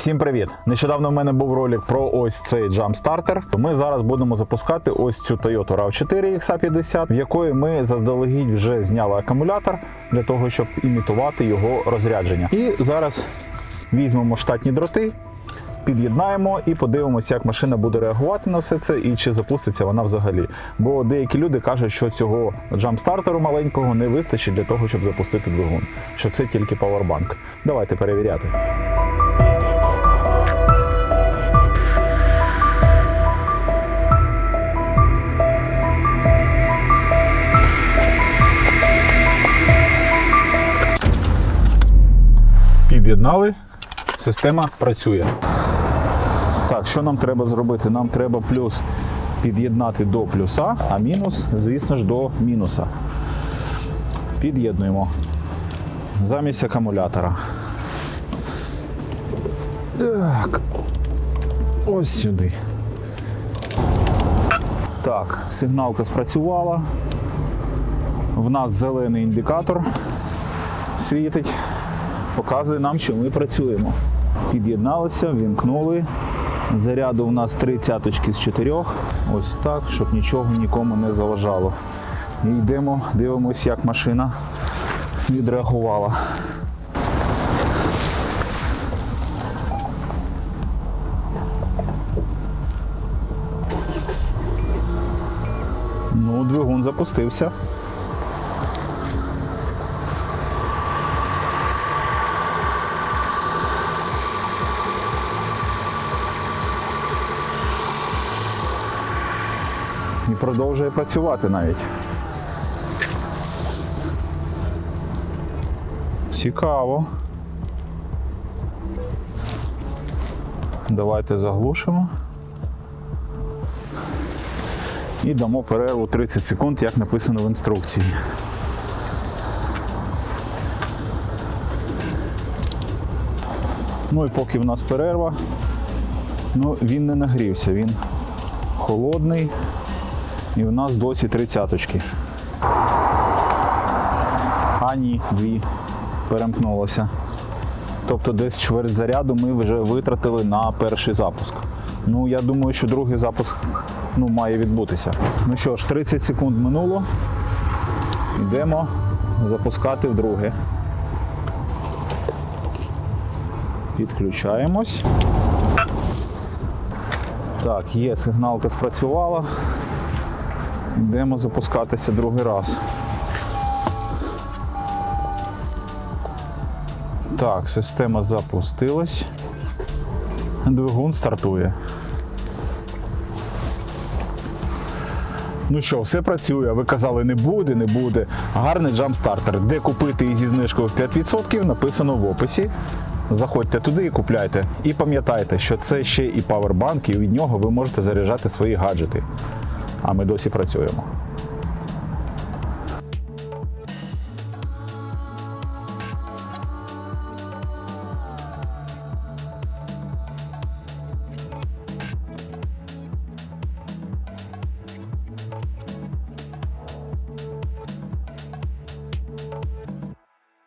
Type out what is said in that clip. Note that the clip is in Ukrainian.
Всім привіт! Нещодавно в мене був ролик про ось цей джамстартер. Ми зараз будемо запускати ось цю Toyota RAV4 XA50, в якої ми заздалегідь вже зняли акумулятор для того, щоб імітувати його розрядження. І зараз візьмемо штатні дроти. Під'єднаємо і подивимося, як машина буде реагувати на все це і чи запуститься вона взагалі. Бо деякі люди кажуть, що цього джамстартеру маленького не вистачить для того, щоб запустити двигун, що це тільки павербанк. Давайте перевіряти. Під'єднали, система працює. Так, що нам треба зробити? Нам треба плюс під'єднати до плюса, а мінус, звісно ж, до мінуса. Під'єднуємо замість акумулятора. Так. Ось сюди. Так, сигналка спрацювала. В нас зелений індикатор світить показує нам, що ми працюємо. Під'єдналися, вімкнули. Заряду у нас три цяточки з чотирьох. Ось так, щоб нічого нікому не заважало. І йдемо, дивимося, як машина відреагувала. Ну, двигун запустився. і продовжує працювати навіть. Цікаво. Давайте заглушимо. І дамо перерву 30 секунд, як написано в інструкції. Ну і поки в нас перерва, ну він не нагрівся, він холодний. І в нас досі тридцяточки. А ні, дві перемкнулося. Тобто десь чверть заряду ми вже витратили на перший запуск. Ну, я думаю, що другий запуск ну, має відбутися. Ну що ж, 30 секунд минуло. Йдемо запускати вдруге. Підключаємось. Так, є, сигналка спрацювала. Йдемо запускатися другий раз. Так, система запустилась. Двигун стартує. Ну що, все працює. Ви казали, не буде, не буде. Гарний джамстартер. Де купити і зі знижкою в 5% написано в описі. Заходьте туди і купляйте. І пам'ятайте, що це ще і павербанк, і від нього ви можете заряджати свої гаджети. А ми досі працюємо.